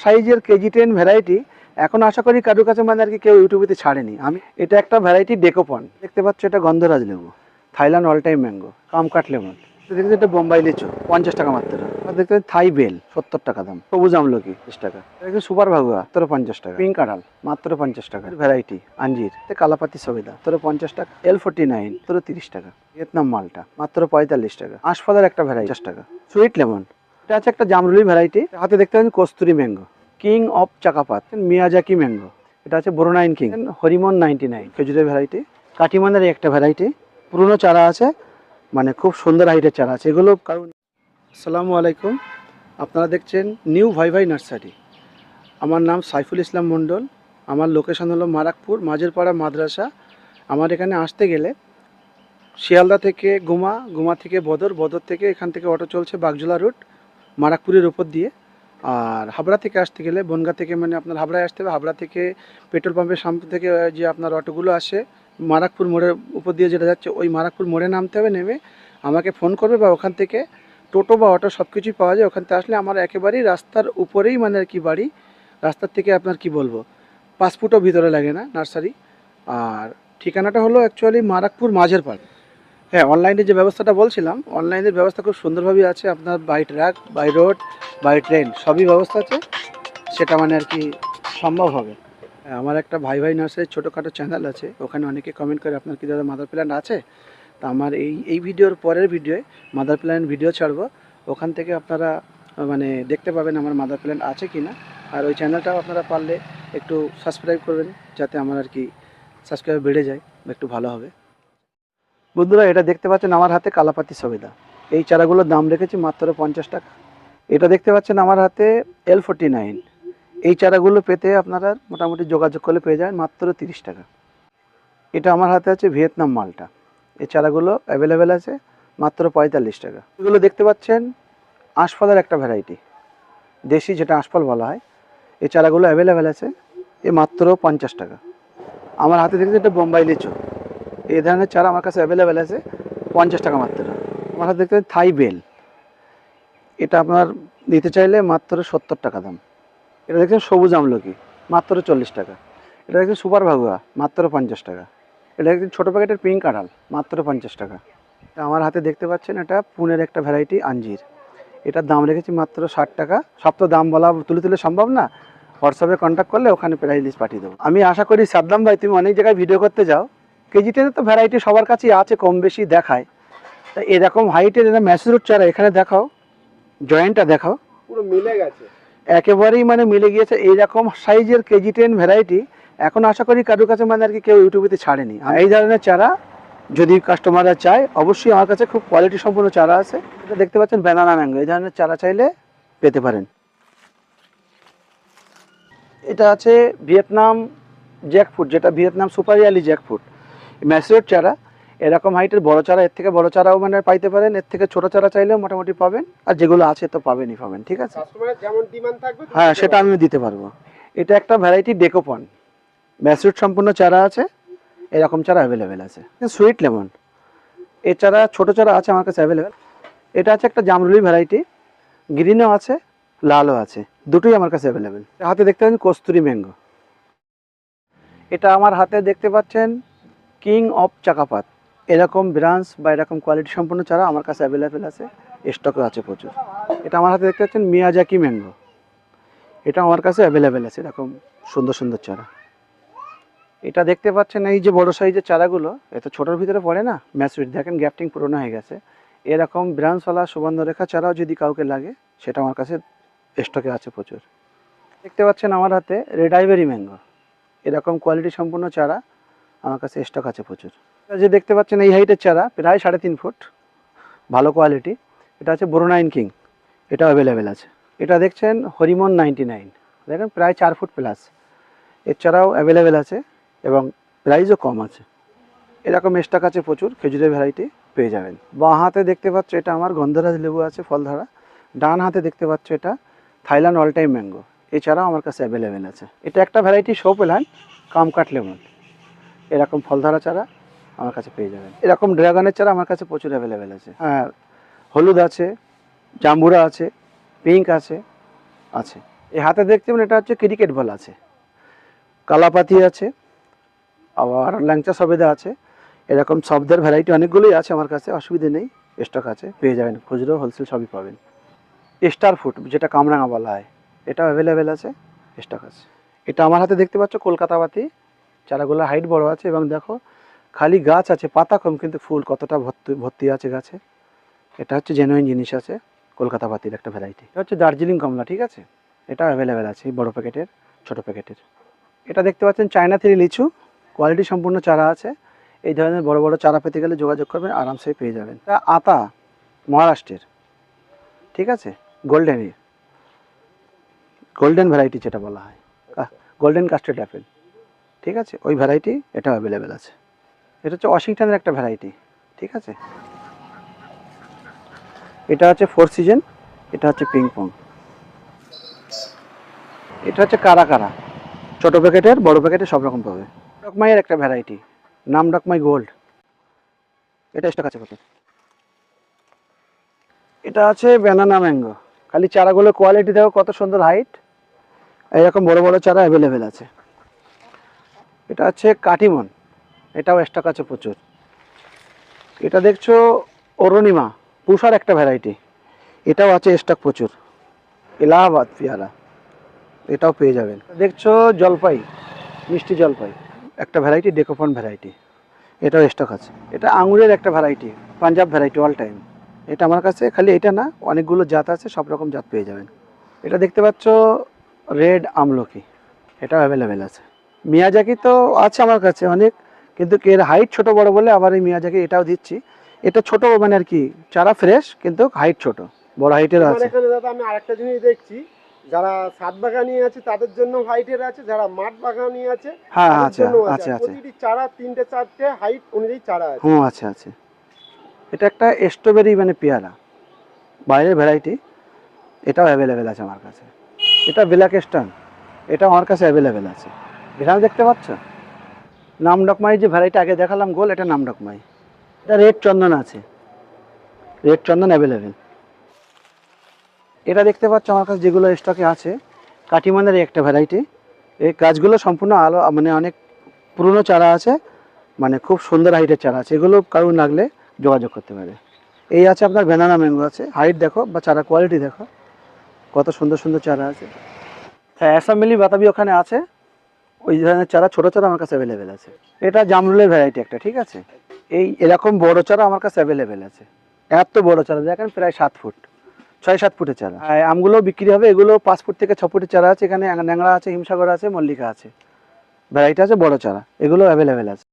সাইজের KG ten variety এখন আশা করি কারোর কাছে মানে আর কি কেউ ইউটিউবেতে ছাড়েনি। আমি এটা একটা ভ্যারাইটি ডেকোপন দেখতে পাচ্ছ এটা গন্ধরাজ লেবু Thailand all time mango kumquat lemon দেখতে এটা বোম্বাই লিচু, পঞ্চাশ টাকা মাত্র। দেখতে থাই বেল সত্তর টাকা দাম। সবুজ আমলকি, বিশ টাকা। সুপার ভাগুয়া তোর পঞ্চাশ টাকা। পিঙ্ক কাঁঠাল মাত্র পঞ্চাশ টাকা। ভ্যারাইটি আঞ্জির। কালাপাতি সবিদা তোর পঞ্চাশ টাকা। এল ফোর্টি নাইন তোর তিরিশ টাকা। ভিয়েতনাম মালটা, মাত্র পঁয়তাল্লিশ টাকা। আশফাদার একটা ভ্যারাইটি টাকা। সুইট লেমন এটা আছে একটা জামরুলি ভ্যারাইটি হাতে দেখতে পাচ্ছেন কস্তুরি ম্যাঙ্গো কিং অফ চাকাপাত, মিয়াজাকি ম্যাঙ্গো এটা আছে Brunei king Harimon ninety nine খেজুরের ভ্যারাইটি কাটিমানের একটা ভ্যারাইটি পুরনো চারা আছে মানে খুব সুন্দর হাইটের চারা আছে, এগুলো কারণ আসসালামু আলাইকুম, আপনারা দেখছেন নিউ ভাই ভাই নার্সারি আমার নাম সাইফুল ইসলাম মণ্ডল, আমার লোকেশন হলো মারাকপুর, মাঝেরপাড়া মাদ্রাসা। আমার এখানে আসতে গেলে শিয়ালদা থেকে গুমা গুমা থেকে বদর বদর থেকে এখান থেকে অটো চলছে বাগজোলা রুট মারাকপুরের উপর দিয়ে। আর হাবড়া থেকে আসতে গেলে বনগা থেকে মানে আপনার হাবড়ায় আসতে হবে। হাবড়া থেকে পেট্রোল পাম্পের সামনে থেকে যে আপনার অটোগুলো আসে, মারাকপুর মোড়ের উপর দিয়ে যেটা যাচ্ছে, ওই মারাকপুর মোড়ে নামতে হবে, নেমে আমাকে ফোন করবে বা ওখান থেকে টোটো বা অটো সব কিছুই পাওয়া যায়। ওখান থেকে আসলে আমার একেবারেই রাস্তার উপরেই মানে আর কি বাড়ি। রাস্তার থেকে আপনার কি বলব? পাঁচ ফুটও ভিতরে লাগে না নার্সারি। আর ঠিকানাটা হলো অ্যাকচুয়ালি মারাকপুর মাঝের পাড়। হ্যাঁ অনলাইনে যে ব্যবস্থাটা বলছিলাম অনলাইনের ব্যবস্থা খুব সুন্দরভাবে আছে আপনার by truck by road by train সবই ব্যবস্থা আছে। সেটা মানে আর কি সম্ভব হবে। হ্যাঁ, আমার একটা ভাই ভাই নার্সারির ছোটোখাটো চ্যানেল আছে ওখানে অনেকে কমেন্ট করে আপনার কি দাদা মাদার প্ল্যান্ট আছে? তা আমার এই এই ভিডিওর পরের ভিডিওয়ে মাদার প্ল্যান্ট ভিডিও ছাড়বো। ওখান থেকে আপনারা মানে দেখতে পাবেন আমার মাদার প্ল্যান্ট আছে কি না আর ওই চ্যানেলটাও আপনারা পারলে একটু সাবস্ক্রাইব করবেন যাতে আমার আর কি সাবস্ক্রাইব বেড়ে যায় একটু ভালো হবে। বন্ধুরা, এটা দেখতে পাচ্ছেন আমার হাতে কালাপাতি সবেদা। এই চারাগুলোর দাম রেখেছি মাত্র পঞ্চাশ টাকা। এটা দেখতে পাচ্ছেন আমার হাতে এল ফোর্টি নাইন এই চারাগুলো পেতে আপনারা মোটামুটি যোগাযোগ করলে পেয়ে যাবেন মাত্র তিরিশ টাকা। এটা আমার হাতে আছে ভিয়েতনাম মালটা। এই চারাগুলো অ্যাভেলেবেল আছে মাত্র পঁয়তাল্লিশ টাকা। এগুলো দেখতে পাচ্ছেন আঁশফলের একটা ভ্যারাইটি দেশি যেটা আঁশফল বলা হয়, এই চারাগুলো অ্যাভেলেবেল আছে এ মাত্র পঞ্চাশ টাকা। আমার হাতে দেখতে এটা বোম্বাই লিচু। এই ধরনের চারা আমার কাছে অ্যাভেলেবেল আছে, পঞ্চাশ টাকা মাত্র। আমার হাতে দেখতে থাই বেল। এটা আপনার নিতে চাইলে মাত্র সত্তর টাকা দাম। এটা দেখছেন সবুজ আমলকি, মাত্র চল্লিশ টাকা। এটা দেখছেন সুপার ভাগুয়া, মাত্র পঞ্চাশ টাকা। এটা দেখছেন ছোটো প্যাকেটের পিঙ্ক কাঁঠাল, মাত্র পঞ্চাশ টাকা। আমার হাতে দেখতে পাচ্ছেন এটা পুনের একটা ভ্যারাইটি আঞ্জির। এটার দাম রেখেছি মাত্র ষাট টাকা। সব তো দাম বলা, তুলে তুলে সম্ভব না। হোয়াটসঅ্যাপে কন্ট্যাক্ট করলে ওখানে প্রাইস লিস্ট পাঠিয়ে দেবো। আমি আশা করি সাদ্দাম ভাই, তুমি অনেক জায়গায় ভিডিও করতে যাও। কেজি টেনে তো ভ্যারাইটি সবার কাছেই আছে কম বেশি দেখায়। তা এরকম হাইটের এটা ম্যাসিরুট চারা এখানে দেখাও জয়েন্টটা দেখাও। পুরো মিলে গেছে। একেবারেই মানে মিলে গিয়েছে এইরকম সাইজের কেজি টেন ভ্যারাইটি এখন আশা করি কারোর কাছে মানে আর কি কেউ ইউটিউবেতে ছাড়েনি। আর এই ধরনের চারা যদি কাস্টমাররা চায় অবশ্যই আমার কাছে খুব কোয়ালিটি সম্পন্ন চারা আছে। এটা দেখতে পাচ্ছেন ব্যানানা ম্যাঙ্গো এই ধরনের চারা চাইলে পেতে পারেন। এটা আছে ভিয়েতনাম জ্যাকফুট যেটা ভিয়েতনাম সুপারিয়ালি জ্যাকফুট ম্যাসিওর চারা এরকম হাইটের বড় চারা এর থেকে বড় চারাও মানে পাইতে পারেন এর থেকে ছোট চারা চাইলেও মোটামুটি পাবেন আর যেগুলো আছে তো পাবেনই পাবেন ঠিক আছে? যেমন ডিমান্ড থাকবে তুমি হ্যাঁ সেটা আমিও দিতে পারব। এটা একটা ভ্যারাইটি ডেকোপন ম্যাসুইট সম্পূর্ণ চারা আছে এরকম চারা অ্যাভেলেবেল আছে। সুইট লেমন এ চারা ছোট চারা আছে আমার কাছে অ্যাভেলেবেল এটা আছে একটা জামরুলি ভ্যারাইটি গ্রিনও আছে লালও আছে দুটোই আমার কাছে অ্যাভেলেবেল হাতে দেখতে পাচ্ছেন কস্তুরি ম্যাঙ্গো এটা আমার হাতে দেখতে পাচ্ছেন কিং অফ চাকাপাত। এরকম ব্রাঞ্চ বা এরকম কোয়ালিটি সম্পন্ন চারা আমার কাছে অ্যাভেলেবেল আছে স্টকে আছে প্রচুর। এটা আমার হাতে দেখতে পাচ্ছেন মিয়াজাকি ম্যাঙ্গো। এটা আমার কাছে অ্যাভেলেবেল আছে, এরকম সুন্দর সুন্দর চারা। এটা দেখতে পাচ্ছেন এই যে বড় সাইজের চারাগুলো এত ছোটোর ভিতরে পড়ে না ম্যাচুইট দেখেন গ্যাপটিং পুরোনো হয়ে গেছে। এরকম ব্রাঞ্চওয়ালা সুবর্ণরেখা চারাও যদি কাউকে লাগে, সেটা আমার কাছে স্টকে আছে প্রচুর। দেখতে পাচ্ছেন আমার হাতে রেড আইভেরি ম্যাঙ্গো। এরকম কোয়ালিটি সম্পূর্ণ চারা আমার কাছে স্টক আছে প্রচুর। যে দেখতে পাচ্ছেন এই হাইটের চারা, প্রায় সাড়ে তিন ফুট ভালো কোয়ালিটি এটা আছে বোরোনাইন কিং এটাও অ্যাভেলেবেল আছে। এটা দেখছেন হরিমন নাইনটি নাইন দেখেন প্রায় চার ফুট প্লাস এছাড়াও অ্যাভেলেবেল আছে এবং প্রাইসও কম আছে। এরকম স্টক আছে প্রচুর, খেজুরের ভ্যারাইটি পেয়ে যাবেন। বাঁ হাতে দেখতে পাচ্ছ এটা আমার গন্ধরাজ লেবু আছে, ফলধারা। ডান হাতে দেখতে পাচ্ছ এটা থাইল্যান্ড অল টাইম ম্যাঙ্গো এছাড়াও আমার কাছে অ্যাভেলেবেল আছে। এটা একটা ভ্যারাইটি শো পেলান কামকাট লেমন এরকম ফলধারা চারা আমার কাছে পেয়ে যাবেন। এরকম ড্রাগনের চারা আমার কাছে প্রচুর অ্যাভেলেবেল আছে। হ্যাঁ হলুদ আছে, জাম্বুরা আছে পিঙ্ক আছে আছে। এই হাতে দেখতে পাবেন এটা হচ্ছে ক্রিকেট বল আছে। কালাপাতি আছে, আবার ল্যাংচা সবেদা আছে। এরকম শব্দের ভ্যারাইটি অনেকগুলোই আছে আমার কাছে, অসুবিধে নেই। স্টক আছে, পেয়ে যাবেন। খুচরো হোলসেল সবই পাবেন। স্টার ফুড যেটা কামরাঙা বলা হয়, এটাও অ্যাভেলেবেল আছে স্টক আছে। এটা আমার হাতে দেখতে পাচ্ছ কলকাতা পাতি চারাগুলো হাইট বড় আছে এবং দেখো খালি গাছ আছে পাতা কম কিন্তু ফুল, কতটা ভর্তি ভর্তি আছে গাছে। এটা হচ্ছে জেনুইন জিনিস আছে, কলকাতা পাতির একটা ভ্যারাইটি এটা হচ্ছে দার্জিলিং কমলা, ঠিক আছে? এটা অ্যাভেলেবেল আছে বড় প্যাকেটের, ছোট প্যাকেটের। এটা দেখতে পাচ্ছেন চায়না থ্রি লিচু কোয়ালিটি সম্পূর্ণ চারা আছে। এই ধরনের বড় বড় চারা পেতে গেলে যোগাযোগ করবেন আরামসে পেয়ে যাবেন। এটা আতা, মহারাষ্ট্রের, ঠিক আছে? গোল্ডেনের গোল্ডেন ভ্যারাইটি যেটা বলা হয়। গোল্ডেন কাস্টার্ড অ্যাপেল ঠিক আছে? ওই ভ্যারাইটি এটা অ্যাভেলেবেল আছে। এটা হচ্ছে ওয়াশিংটনের একটা ভ্যারাইটি ঠিক আছে? এটা হচ্ছে ফোর সিজন এটা হচ্ছে পিং পং এটা হচ্ছে কারা কারা? ছোটো প্যাকেটের বড় প্যাকেটে সব রকম পাবে। ডকমাইয়ের একটা ভ্যারাইটি নাম ডকমাই গোল্ড এটা স্টক আছে কত এটা আছে ব্যানানা ম্যাঙ্গো খালি চারাগুলো কোয়ালিটি দেখো কত সুন্দর হাইট এরকম বড় বড় চারা অ্যাভেলেবেল আছে। এটা হচ্ছে কাটিমন এটাও স্টক আছে প্রচুর। এটা দেখছ অরণিমা, পুষার একটা ভ্যারাইটি এটাও আছে স্টক প্রচুর। এলাহাবাদ পেয়ারা। এটাও পেয়ে যাবেন। দেখছ জলপাই, মিষ্টি জলপাই। একটা ভ্যারাইটি ডেকোফন ভ্যারাইটি এটাও স্টক আছে। এটা আঙুরের একটা variety Punjab variety all time এটা আমার কাছে খালি এটা না, অনেকগুলো জাত আছে, সব রকম জাত পেয়ে যাবেন। এটা দেখতে পাচ্ছ রেড আমলকি। এটাও অ্যাভেলেবেল আছে। মিয়াজাকি তো আছে আমার কাছে অনেক কিন্তু এর হাইট ছোট বড় বলে আবার এই মিয়াজাকি এটাও দিচ্ছি। এটা ছোট মানে আর কি চারা ফ্রেশ কিন্তু হাইট ছোট বড় হাইটের আছে। এখানে দাদা আমি আরেকটা জিনিস দেখছি যারা সাত বাগানি আছে তাদের জন্য হাইটের আছে যারা মাঠ বাগানি আছে হ্যাঁ আছে আছে। আছে প্রতিটি চারা তিনটে চারটে হাইট অনুযায়ী চারা আছে। হুম আছে আছে। এটা একটা স্ট্রবেরি মানে পেয়ারা বাইরের ভ্যারাইটি এটাও অ্যাভেলেবেল আছে আমার কাছে। এটা ব্ল্যাক স্টান এটা আমার কাছে অ্যাভেলেবেল আছে। এখানে দেখতে পাচ্ছ? নাম ডকমাই যে ভ্যারাইটি আগে দেখালাম, গোল, এটা নাম ডকমাই। এটা রেড চন্দন আছে। রেড চন্দন অ্যাভেলেবেল এটা দেখতে পাচ্ছ আমার কাছে যেগুলো স্টকে আছে কাটিমানের একটা ভ্যারাইটি। এই গাছগুলো সম্পূর্ণ আলো মানে অনেক পুরনো চারা আছে মানে খুব সুন্দর হাইটের চারা আছে। এগুলো কারণ লাগলে যোগাযোগ করতে পারে। এই আছে আপনার ব্যানানা ম্যাঙ্গো আছে। হাইট দেখো বা চারা কোয়ালিটি দেখো। কত সুন্দর সুন্দর চারা আছে। হ্যাঁ অ্যাসাম্বলি বাতাবি ওখানে আছে। ওই ধরনের চারা, ছোটো চারা আমার কাছে অ্যাভেলেবেল আছে। এটা জামরুলের ভ্যারাইটি একটা, ঠিক আছে? এই এরকম বড় চারা আমার কাছে অ্যাভেলেবেল আছে। এত বড় চারা, দেখেন প্রায় সাত ফুট, ছয় সাত ফুটের চারা। আমগুলো বিক্রি হবে, এগুলো পাঁচ ফুট থেকে ছ ফুটের চারা আছে এখানে ন্যাংরা আছে, হিমসাগর আছে, মল্লিকা আছে। ভ্যারাইটি আছে, বড় চারা, এগুলো অ্যাভেলেবেল আছে।